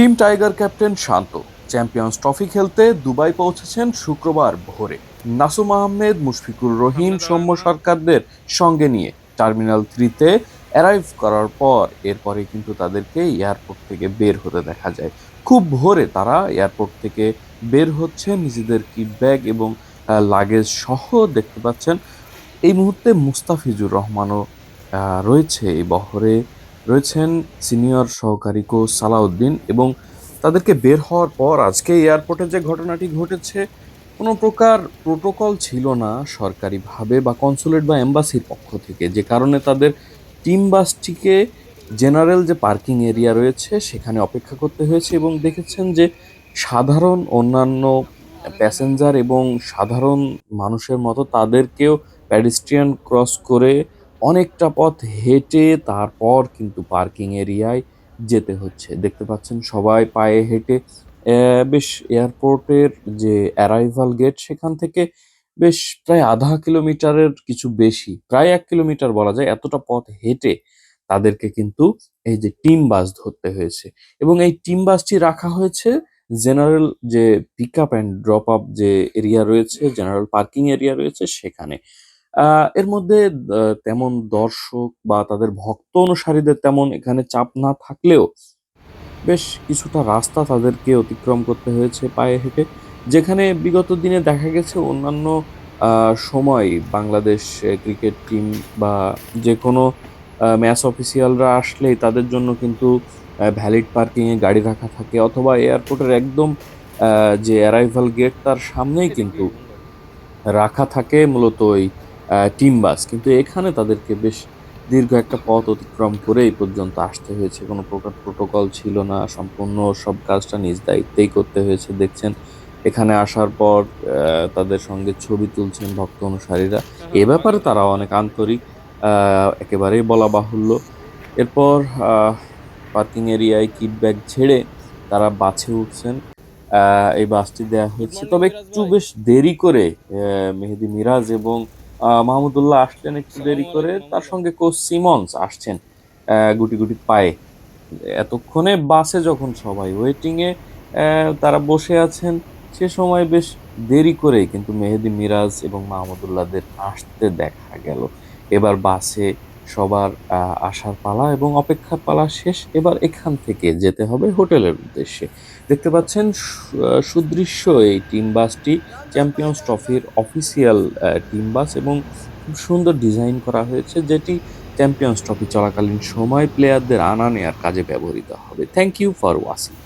Team tiger captain Shanto. Champions trophy খেলতে Dubai পৌঁছেছেন শুক্রবার ভোরে। নাসুম আহমেদ মুশফিকুর রহিম সৌম্য সরকারদের সঙ্গে নিয়ে টার্মিনাল থ্রিতে অ্যারাইভ করার পর এরপরে কিন্তু তাদেরকে এয়ারপোর্ট থেকে বের হতে দেখা যায়। খুব ভোরে তারা এয়ারপোর্ট থেকে বের হচ্ছে নিজেদের কিট ব্যাগ এবং লাগেজ সহ দেখতে পাচ্ছেন। এই মুহূর্তে মুস্তাফিজুর রহমানও রয়েছে এই বহরে। রয়েছেন সিনিয়র সহকারী কোচ সালাউদ্দিন এবং তাদেরকে বের হওয়ার পর আজকে এয়ারপোর্টে যে ঘটনাটি ঘটেছে, কোনো প্রকার প্রোটোকল ছিল না সরকারিভাবে বা কনসুলেট বা এম্বাসির পক্ষ থেকে। যে কারণে তাদের টিম বাসটিকে জেনারেল যে পার্কিং এরিয়া রয়েছে, সেখানে অপেক্ষা করতে হয়েছে এবং দেখেছেন যে সাধারণ অন্যান্য প্যাসেঞ্জার এবং সাধারণ মানুষের মতো তাদেরকেও প্যাডিস্ট্রিয়ান ক্রস করে অনেকটা পথ হেঁটে তারপর কিন্তু পার্কিং এরিয়ায় যেতে হচ্ছে। দেখতে পাচ্ছেন সবাই পায়ে হেঁটে বেশ এয়ারপোর্টের যে অ্যারাইভাল গেট সেখান থেকে বেশ প্রায় আধা কিলোমিটারের কিছু বেশি, প্রায় এক কিলোমিটার বলা যায়, এতটা পথ হেঁটে তাদেরকে কিন্তু এই যে টিম বাস ধরতে হয়েছে। এবং এই টিম বাসটি রাখা হয়েছে জেনারেল যে pick up and drop up যে এরিয়া রয়েছে, জেনারেল পার্কিং এরিয়া রয়েছে সেখানে। এর মধ্যে তেমন দর্শক বা তাদের ভক্ত অনুসারীদের তেমন এখানে চাপ না থাকলেও বেশ কিছুটা রাস্তা তাদেরকে অতিক্রম করতে হয়েছে পায়ে হেঁটে। যেখানে বিগত দিনে দেখা গেছে অন্যান্য সময় বাংলাদেশ ক্রিকেট টিম বা যে কোনো ম্যাচ অফিসিয়ালরা আসলেই তাদের জন্য কিন্তু ভ্যালিড পার্কিংয়ে গাড়ি রাখা থাকে অথবা এয়ারপোর্টের একদম যে অ্যারাইভাল গেট তার সামনেই কিন্তু রাখা থাকে। মূলত ওই টিম বাস। কিন্তু এখানে তাদেরকে বেশ দীর্ঘ একটা পথ অতিক্রম করে এই পর্যন্ত আসতে হয়েছে। কোনো প্রকার প্রোটোকল ছিল না, সম্পূর্ণ সব কাজটা নিজ দায়িত্বেই করতে হয়েছে, দেখছেন। এখানে আসার পর তাদের সঙ্গে ছবি তুলছেন ভক্ত অনুসারীরা। এ ব্যাপারে তারা অনেক আন্তরিক একেবারেই বলা বাহুল্য। এরপর পার্কিং এরিয়ায় কিট ব্যাগ ছেড়ে তারা বাছে উঠছেন। এই বাসটি দেওয়া হয়েছে তবে একটু বেশ দেরি করে মেহেদি মিরাজ এবং মাহমুদুল্লাহ আসলেন একটু দেরি করে। তার সঙ্গে কোচ সিমন্স আসছেন গুটি গুটি পায়ে। এতক্ষণে বাসে যখন সবাই ওয়েটিংয়ে এ তারা বসে আছেন সে সময় বেশ দেরি করে কিন্তু মেহেদি মিরাজ এবং মাহমুদুল্লাহদের আসতে দেখা গেল। এবার বাসে সবার আসার পালা এবং অপেক্ষার পালা শেষ। এবার এখান থেকে যেতে হবে হোটেলের উদ্দেশ্যে। দেখতে পাচ্ছেন সুদৃশ্য এই টিম বাসটি। চ্যাম্পিয়ন্স ট্রফির অফিসিয়াল টিম বাস এবং খুব সুন্দর ডিজাইন করা হয়েছে, যেটি চ্যাম্পিয়ন্স ট্রফি চলাকালীন সময় প্লেয়ারদের আনা নেয়ার কাজে ব্যবহৃত হবে। Thank you for watching